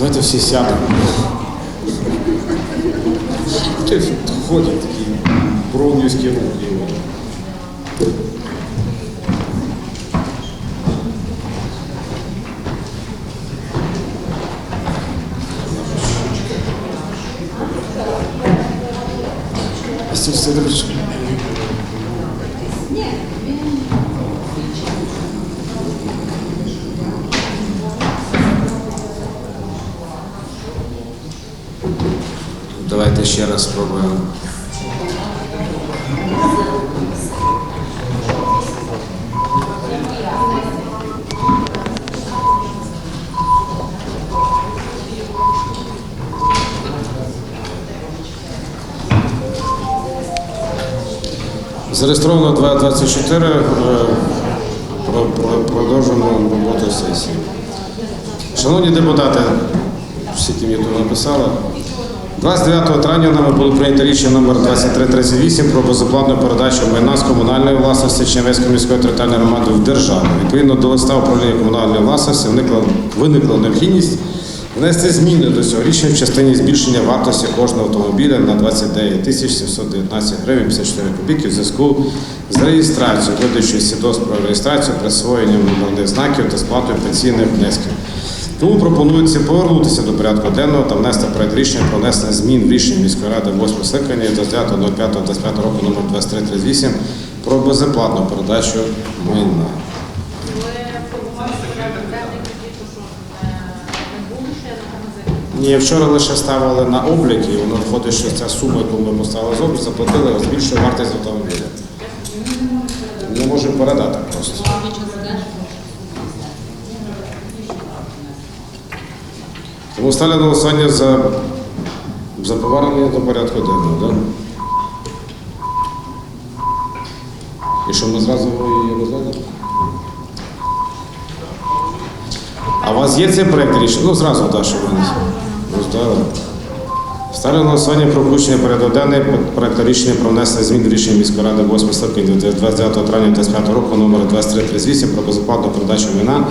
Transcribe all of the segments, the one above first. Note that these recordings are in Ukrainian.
Давайте всі сядемо. Ти ходять такі броунівські руки. Стій, стій, ти Давайте ще раз спробуємо. Зареєстровано 2.24. е, про- про- Продовжуємо роботу сесії. Шановні депутати, всі, які мені тут написали, 29 травня нами було прийнято рішення номер 2338 про безоплатну передачу майна з комунальної власності Чернівецької міської територіальної громади в державу. Відповідно до листа управління комунальної власності виникла, виникла необхідність внести зміни до цього рішення в частині збільшення вартості кожного автомобіля на 29 тисяч 719 гривень 54 копійки в зв'язку з реєстрацією, видачею свідоцтв про реєстрацію, присвоєнням номерних знаків та сплатою пенсійних внесків. Тому пропонується повернутися до порядку денного та внести проект рішення про внесення змін в рішення міської ради 8 скликання 29.05.25 року номер 2338 про безоплатну передачу майна. Ні, вчора лише ставили на облік, і воно виходить, що ця сума, яку ми поставили з облік, заплатили, збільшує вартість автомобіля. Не можемо передати просто. Тому ставлю голосування за, за повернення до порядку денного, так? І що ми зразу її розглядаємо? А у вас є цей проєкт рішення? Ну, зразу, так, що ви роздали. Ставлю на голосування про включення порядок денний проєкту рішення про внесення змін до рішення міської ради 8 скликання 29 травня 2025 року номер 2338 про безоплатну передачу майна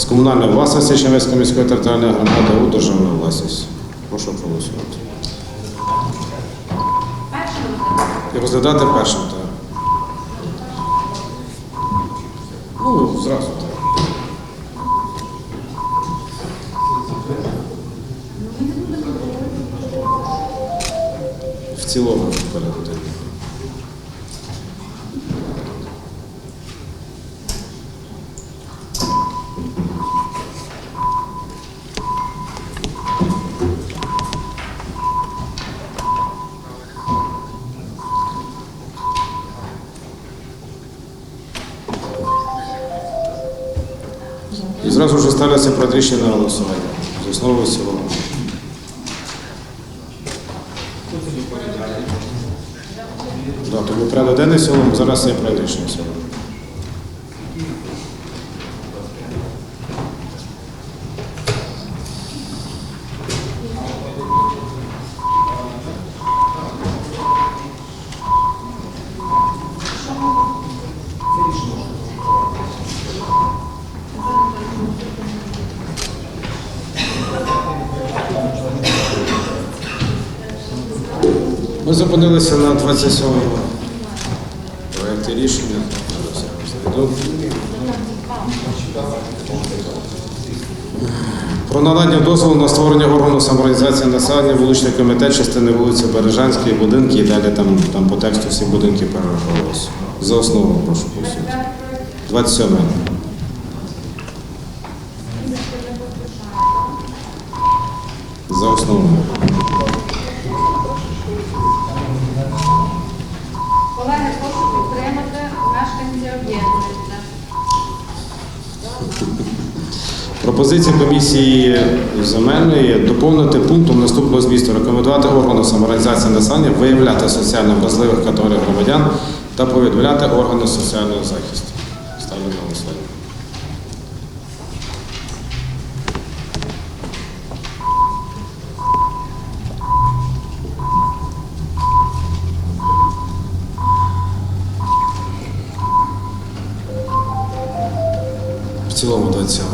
з комунальної власності Чернівецької міської територіальної громади у державну власність. Прошу проголосувати. І розглядати першим, так. Ну, зразу так. В цілому порядку зразу вже ставляться проект на голосування. З основою в цілому. Да, тобто порядок денний в зараз є проект рішення. Ми зупинилися на 27-му проєкті рішення. Про надання дозволу на створення органу самоорганізації населення вуличний комітет частини вулиці Бережанської, будинки і далі там, там по тексту всі будинки перераховувалися. За основу прошу голосувати. 27. За основу. Пропозиція комісії земельної доповнити пунктом наступного змісту рекомендувати органу самоорганізації населення виявляти соціально вразливих категорій громадян та повідомляти органи соціального захисту. Ставлю на голосування. В цілому 27.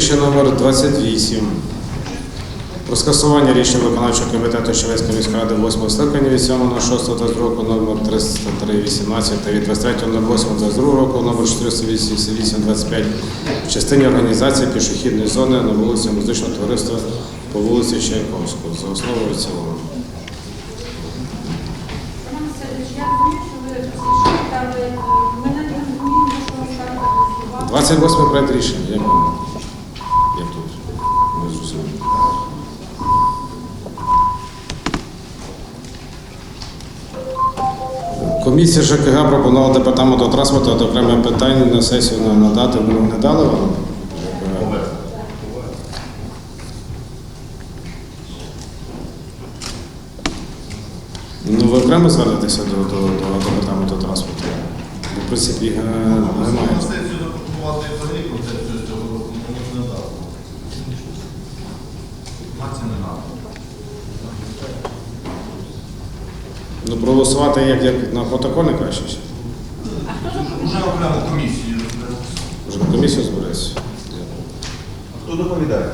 Рішення номер 28. Про скасування рішення виконавчого комітету Щелецької міської ради 8 скликання від 7.06.22 року номер 303.18 та від 23.08.22 року номер 488.25 в частині організації пішохідної зони на вулиці Музичного товариства по вулиці Чайковського. За основу і в цілому. Роман Васильович, я Комісія ЖКГ пропонувала департаменту транспорту та окреме питання на сесію на- надати. Ви не дали вам? Ну, ви окремо звернетеся до, до, до департаменту транспорту? В принципі, е, немає. Інформації не надо. Ну, проголосувати як, як на протокольне краще. ще. Уже окремо комісію. Вже на комісію збереться. Хто доповідає?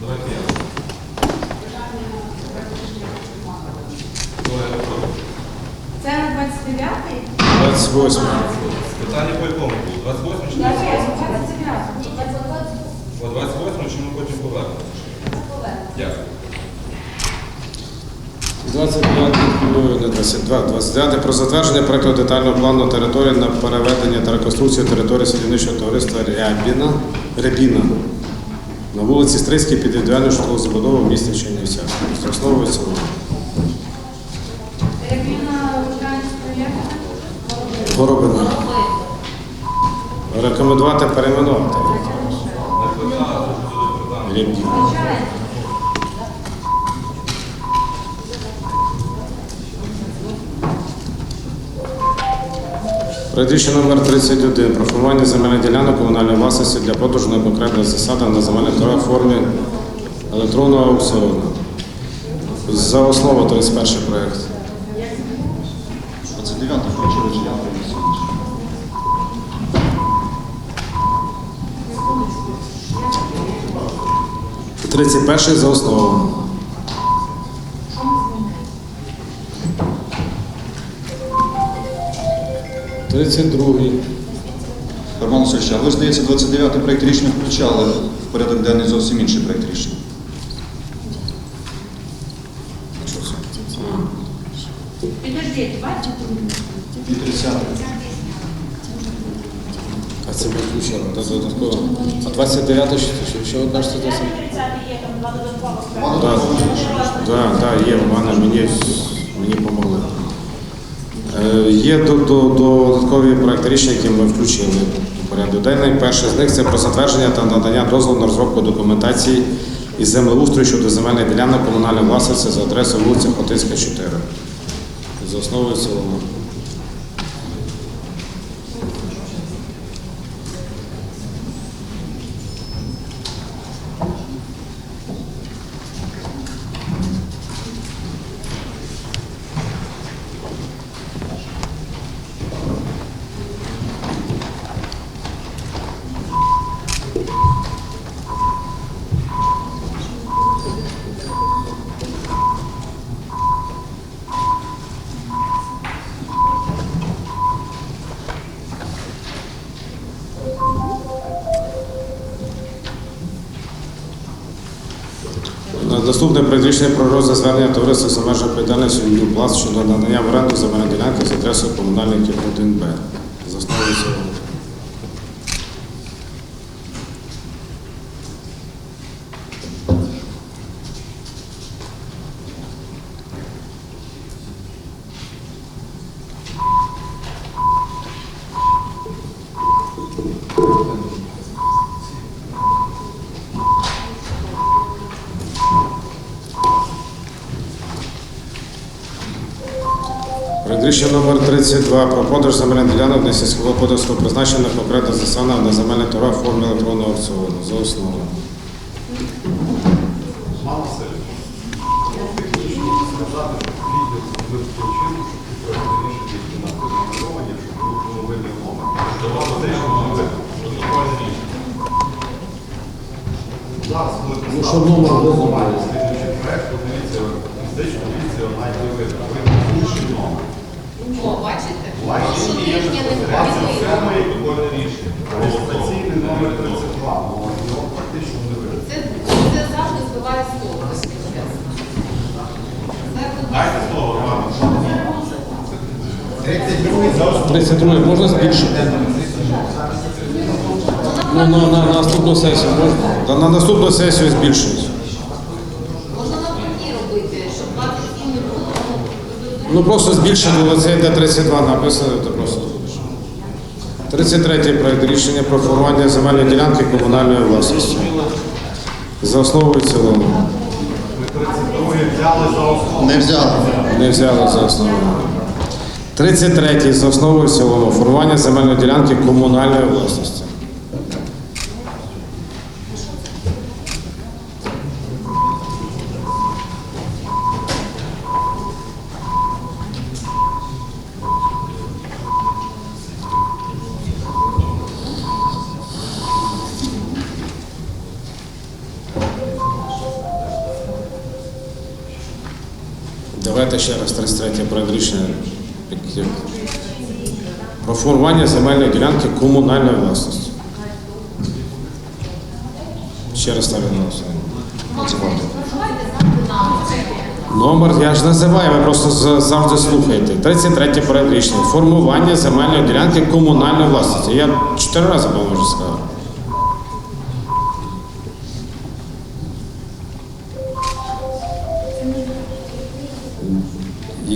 Давайте я. Це на 29-й? 28. Питання по якому було? 28 чи 28? По 28 чи ми потім повернемося? Дякую. 29, ну, 22, 29 про затвердження проекту детального плану території на переведення та реконструкцію території садівничого товариства Рябіна, Рябіна на вулиці Стрийській під індивідуальну житлову забудову в місті Чернівцях. За основу цілому. Горобина. Рекомендувати перейменувати. Рябіна. Рішення номер 31 про формування земельних ділянок комунальної власності для продажу на конкретних засадах на земельних торгах в формі електронного аукціону. За основу 31 проект. 29 включили чи я 31 за основу. Тридцять другий. Роман Васильович, а ви, здається, 29-й проєкт рішення включали в порядок денний зовсім інший проєкт рішення. Це? Бачите? І 30-й. А це ми включили до додатково. А 29 що, що, що ви кажете? до цього? Так, так, так, є, в мене мені, мені помогли. Е, Є до, до, додаткові проекти рішення, які ми включили у порядок денний. Перший з них це про затвердження та надання дозволу на розробку документації із землеустрою щодо земельних ділянок комунальної власності за адресою вулиця Хотинська, 4. За основою цілому. Наступне прирішення про розгляд звернення товариства за межами відповідальності Пласт щодо надання в оренду земельної ділянки з адресою комунальників 1Б. За 32 про продаж земельних ділянок для сільського податку призначених окремих засадах на земельних торгах в формі електронного аукціону. За основу. Ну, що номер було Бачите, Що є їхнє не 27 рішення. Номер 32. Ну, Його практично не видно. Це, це завжди з якщо чесно. Дайте слово, вам. 32 можна збільшити? Ну, на, на, наступну сесію можна? Та на наступну сесію збільшують. Можна навпаки робити, щоб 27 не було. Ну просто збільшити, оце де 32 написано, то просто. 33 проект рішення про формування земельної ділянки комунальної власності. За основу і цілому. Ми 32 взяли за основу. Не взяли. Не взяли за основу. 33 за основу і цілому. Формування земельної ділянки комунальної власності. Давайте ще раз 33 проект рішення. Про формування земельної ділянки комунальної власності. Ще раз ставлю на голосування. Номер я ж називаю, ви просто завжди слухаєте. 33 проект рішення. Формування земельної ділянки комунальної власності. Я чотири рази, по-моєму, сказав.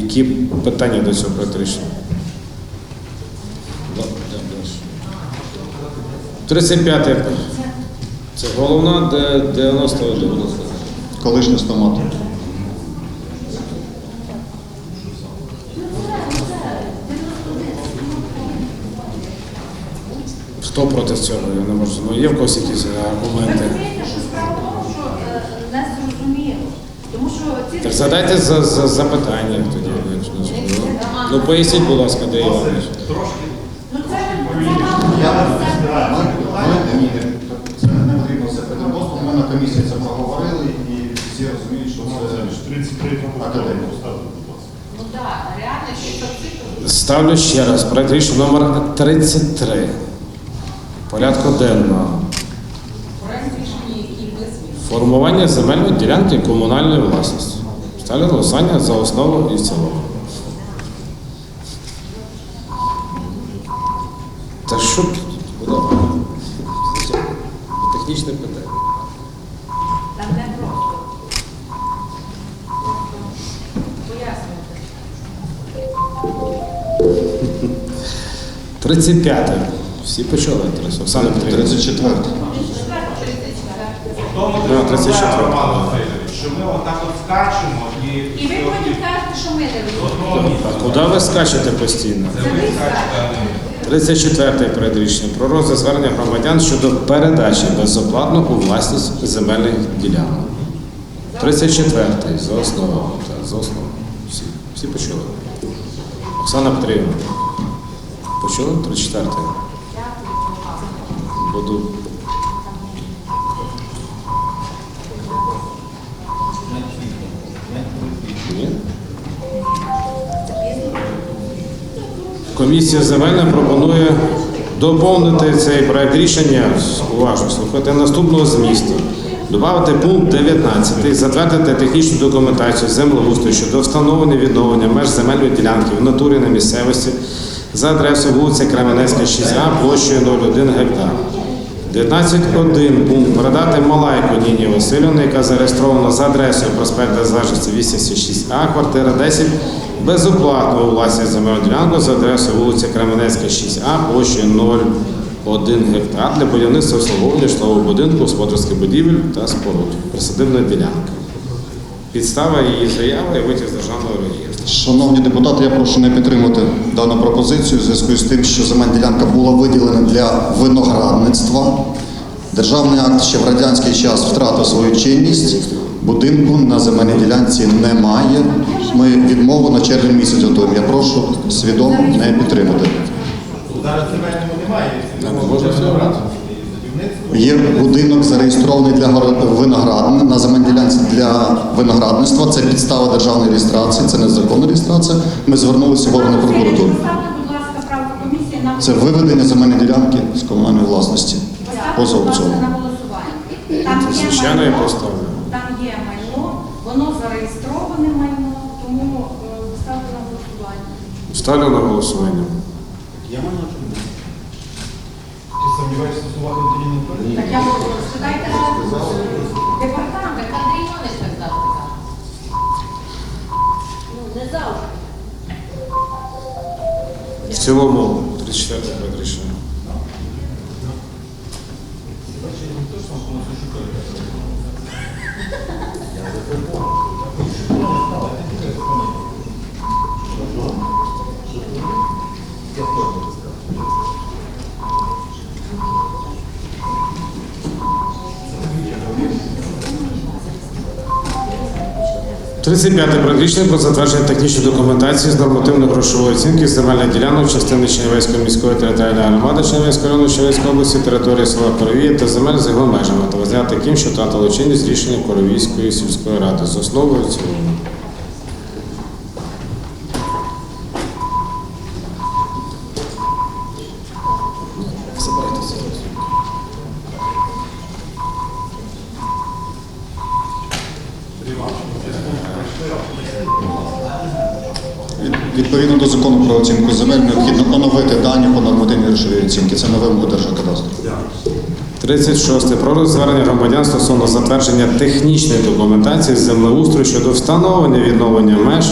Які питання до цього проекту рішення? Добре, йдемо далі. 35. Це головна, де 91. Колишній стомат. Хто проти цього? Я не можу. Ну, є в когось якісь Ви аргументи. розумієте, що справа в тому, що не зрозуміло. Ці Так задайте за, за запитання Ну поясніть, будь ласка, де Іванович. Трошки ну це це не потрібно все просто. Ми на комісії це проговорили і всі розуміють, що це 33 академія. Ну так, реально, що цифри. Ставлю ще раз. Проект рішення номер 33. Порядку денного. Проект рішення, який висвіт. Формування земельної ділянки комунальної власності. Ставлю голосування за основу і в цілому. Та що тут? Технічне питання. там не просто. Пояснюйте. 35. Всі почули? Тарас? Оксана Петрівна. 34. В тому Да, 34. Що ми отак от скачемо і... І ви потім кажете, що ми не розуміємо. А куди ви скачете постійно? Це ви скажете. 34 перед рішенням про розгляд звернення громадян щодо передачі безоплатно у власність земельних ділянок. 34 за основу. За основу. Всі, всі почули. Оксана Петрівна. Почули? 34 Буду. Комісія земельна пропонує доповнити цей проект рішення, уважно слухати наступного змісту. Добавити пункт 19, затвердити технічну документацію землеустрою щодо встановлення відновлення меж земельної ділянки в натурі на місцевості за адресою вулиця Кременецька, 6А, площею 01 гектар. 19.1 пункт передати Малайко Ніні Васильівні, яка зареєстрована за адресою проспект Незалежності 86А, квартира 10, безоплатно у власність земельну ділянку за адресою вулиця Кременецька, 6А, площею 0,1 гектар для будівництва обслуговування житлового будинку, господарських будівель та споруд. Присадибна ділянка. Підстава її заяви і витяг з державного. Шановні депутати, я прошу не підтримати дану пропозицію в зв'язку з тим, що земельна ділянка була виділена для виноградництва. Державний акт ще в радянський час втратив свою чинність. Будинку на земельній ділянці немає. Ми відмову на червень місяць готуємо. Я прошу свідомо не підтримати. Зараз земельному немає. Не можна все обрати. Є будинок зареєстрований для виноград на земельділянці для виноградництва. Це підстава державної реєстрації, це незаконна реєстрація. Ми звернулися в органи прокуратури. Це виведення земельної ділянки з комунальної власності. Поза голосування. Там є звичайно я майно, поставлю. Там є майно, воно зареєстроване майно, тому е, ставте на голосування. Ставлю на голосування. Ти сумніваєшся стосувати Антоніни Анатоліївни? Так я можу спитайте департамент. Андрій Іванович так завжди каже. Ну, не завжди. В цілому 34 проект рішення. Тридцять п'яте проект рішення про затвердження технічної документації з нормативно-грошової оцінки земельних ділянок частини Чернівецької міської територіальної громади Чернівецького району Чернівецької області, території села Коровія та земель з його межами та визнати таким, що втратили чинність рішення Коровійської сільської ради з основою цілому. Відповідно до закону про оцінку земель необхідно оновити дані по нормативній грошовій оцінці. Це на вимогу Держгеокадастру. 36. Про звернення громадян стосовно затвердження технічної документації землеустрою щодо встановлення відновлення меж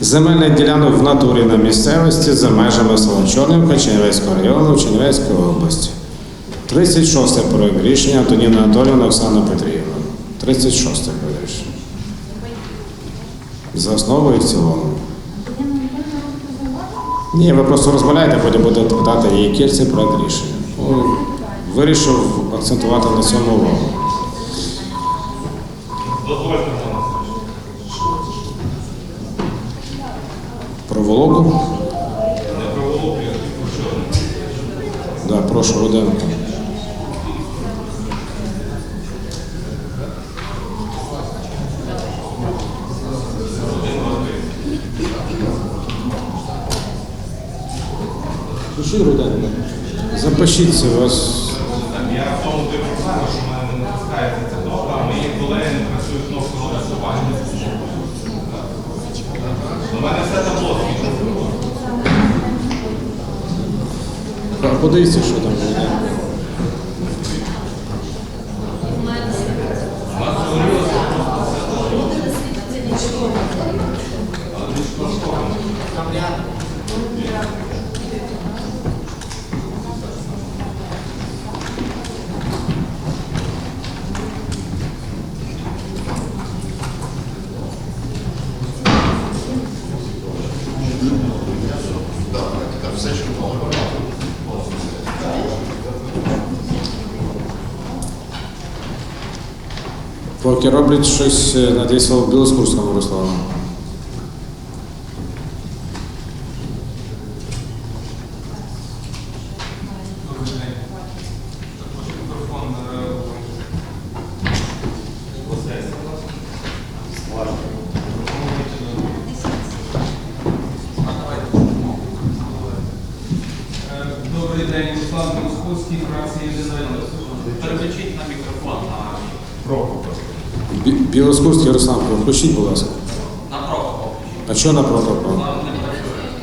земельних ділянок в натурі на місцевості за межами села Чорнівка Чернівецького району Чернівецької області. 36. проект рішення Антоніна Анатоліївна Оксана Петрівна. 36. За основу і в цілому. Ні, ви просто розмовляєте, потім будете питати, який це проект рішення. Вирішив акцентувати на цьому увагу. Про Вологу? Не про Волопію, а про що? Да, прошу, Руденко. Пиши Руденко. Запишіться у вас. Я в тому ти проблема, що в мене не натискається ця кнопка, а мої колеги не працюють кнопкою голосування. У мене все табло подивіться, що там Поки роблять щось, е, надіюся, в Білоскурському Руслану. Мікрофон Е, Добрий день, Руслан Московський, фракція «Єдина Переключіть на мікрофон на, Бі- Білоскурський Руслан, включіть, будь ласка. на протокол. А що на протокол?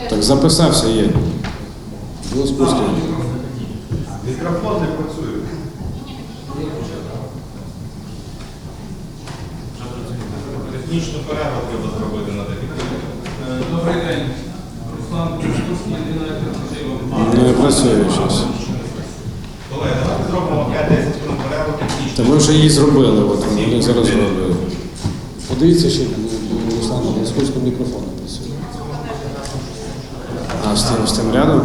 Так записався є. Білоскурський. Мікрофон не працює. Технічну перерву треба зробити на декілька. Е, Добрий день, Руслан Московський, «Єдина альтернатива». Не працює щось. Колеги, давайте зробимо 5-10 хвилин перерву Та ми вже її зробили, от вони зараз зроблять. Подивіться ще у Руслана Білоскурського мікрофон не працює. А з тим, з тим рядом?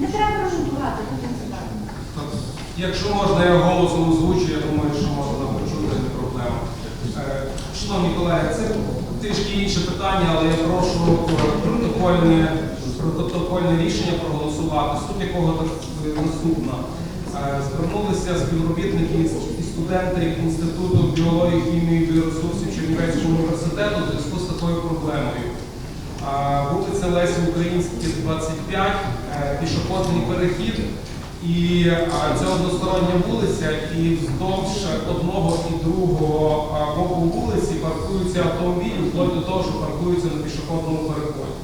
Не треба треба. Якщо можна, я голосом озвучу, я думаю, що можна почути, не проблема. Е, Шановні колеги, це трішки інше питання, але я прошу е, протокольне, протокольне рішення проголосувати, суть якого е, наступна. Е, Звернулися співробітники і студенти Інституту біології, хімії і біоресурсів Чернівецького університету в зв'язку з такою проблемою. Вулиця Лесі Українській, 25, е, пішохідний перехід. І це одностороння вулиця, і вздовж одного і другого боку вулиці паркуються автомобілі, вплоть до того, що паркуються на пішохідному переході.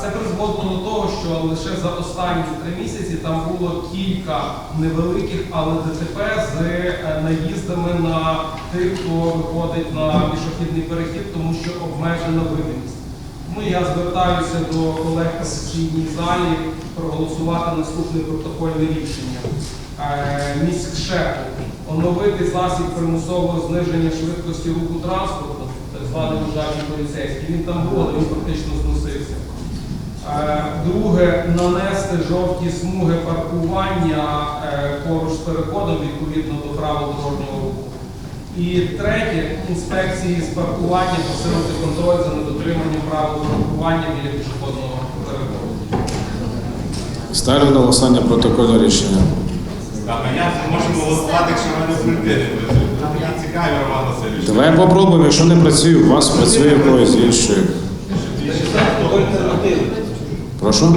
Це призводило до того, що лише за останні три місяці там було кілька невеликих, але ДТП з е, наїздами на тих, хто виходить на пішохідний перехід, тому що обмежена видимість. Тому я звертаюся до колег по сесійній залі проголосувати наступне протокольне рішення. Е, Міськшепу оновити засіб примусового зниження швидкості руху транспорту, так званий лежачий поліцейський. Він там був, він практично зносився. Е, Друге, нанести жовті смуги паркування е, поруч з переходом відповідно до правил дорожнього руху. І третє, інспекції з паркування посилити контроль за недотриманням правил паркування біля пішохідного переходу. Ставлю на голосування протокольне рішення. Так, а як ми можемо голосувати, якщо в не? Нам такі цікаві, Роман Васильович. Давай попробуємо, якщо не працює, у вас працює в когось іншої. Прошу?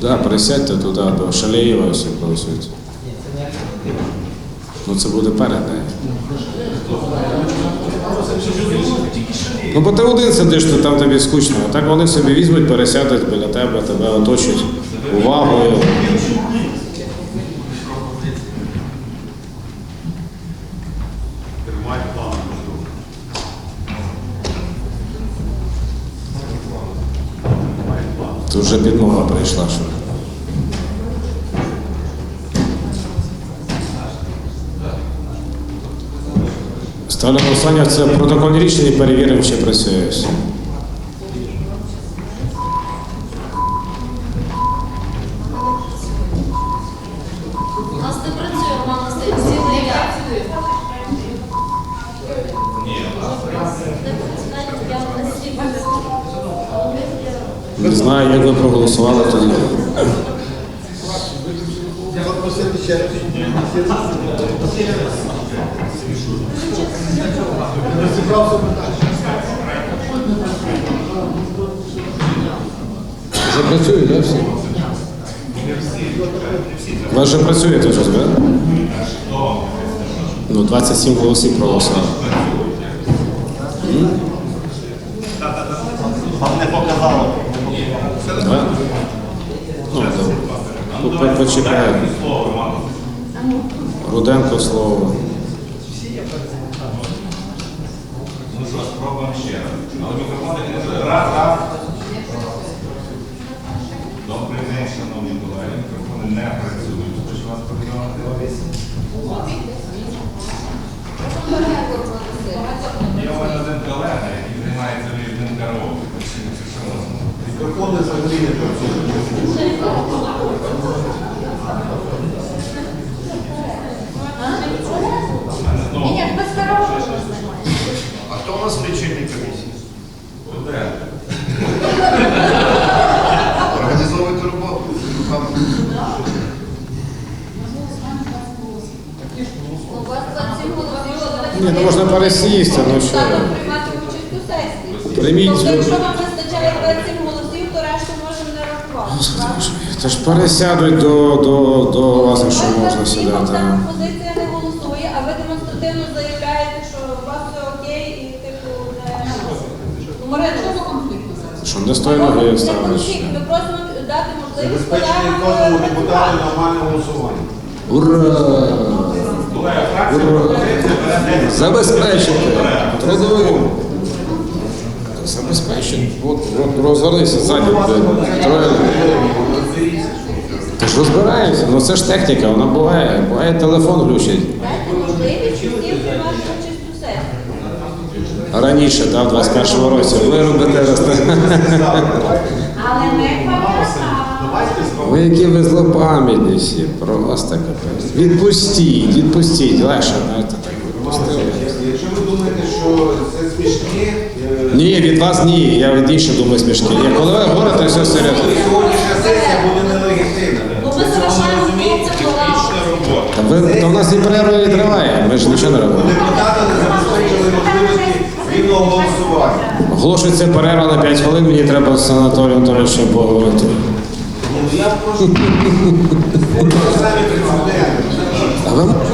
Да, присядьте туди, до Шалеєва все голосують. Ну це буде перед нею. Ну, бо ти один сидиш, то там тобі скучно. А так вони собі візьмуть, пересядуть біля тебе, тебе оточують увагою. Тут вже підмога прийшла. Що. Ставлю на голосування це протокольні рішення перевіримо, чи працює 27 голосів проголосували. Вам не показало. Да? Ну. Ну, почекаємо. Руденко слово. Ну що, спробуємо ще раз. Але мікрофон не. Раз, раз. Добрий день, шановні колеги. Мікрофони не працюють. Хочу вас повідомити. Є у мене один колега, який займається виїзним караоке. Мікрофони взагалі не працюють. Ні, ні, без караоке. А хто у нас в лічильній комісії? Студент. Організовуйте роботу. У вас 27 голосів. Ні, ну можна пересісти, ну що. Треба приймати участь у сесії. Прийміть. Тобто, якщо вам вистачає 27 голосів, то решту можемо не рахувати. Це ж пересядуть до, до, до вас, якщо можна сідати. Там позиція не голосує, а ви демонстративно заявляєте, що у вас все окей і типу не Ну, Марина, що за конфлікт? Що не з ноги ставиш. Ми просимо дати можливість Забезпечення кожному депутату нормальне голосування. Ура! Колега, фракція пропозиція бере Забезпечити. Трудовим. Забезпечити. От, от розвернися ззаді. Троє. Ти ж розбираєшся, ну це ж техніка, вона буває. Буває телефон глючить. Раніше, да, в 21-му році. Ви робите. Але. Давайте Ви які ви злопам'ятні всі, просто капець. Відпустіть, відпустіть, легше, знаєте, так відпустили. Якщо ви думаєте, що це смішні, е, Ні, від вас ні, я від інших думаю смішки. Я коли ви говорите, все серйозно. сьогоднішня сесія буде нелегітимна. Бо ми залишаємо хлопцям робота. Та ви, то в нас і перерва не триває, ми ж нічого не робимо. Депутати не забезпечили можливості вільного голосування. Оголошується перерва на 5 хвилин, мені треба з Анатолієм Анатолійовичем поговорити. Я прошу. самі прецеденти.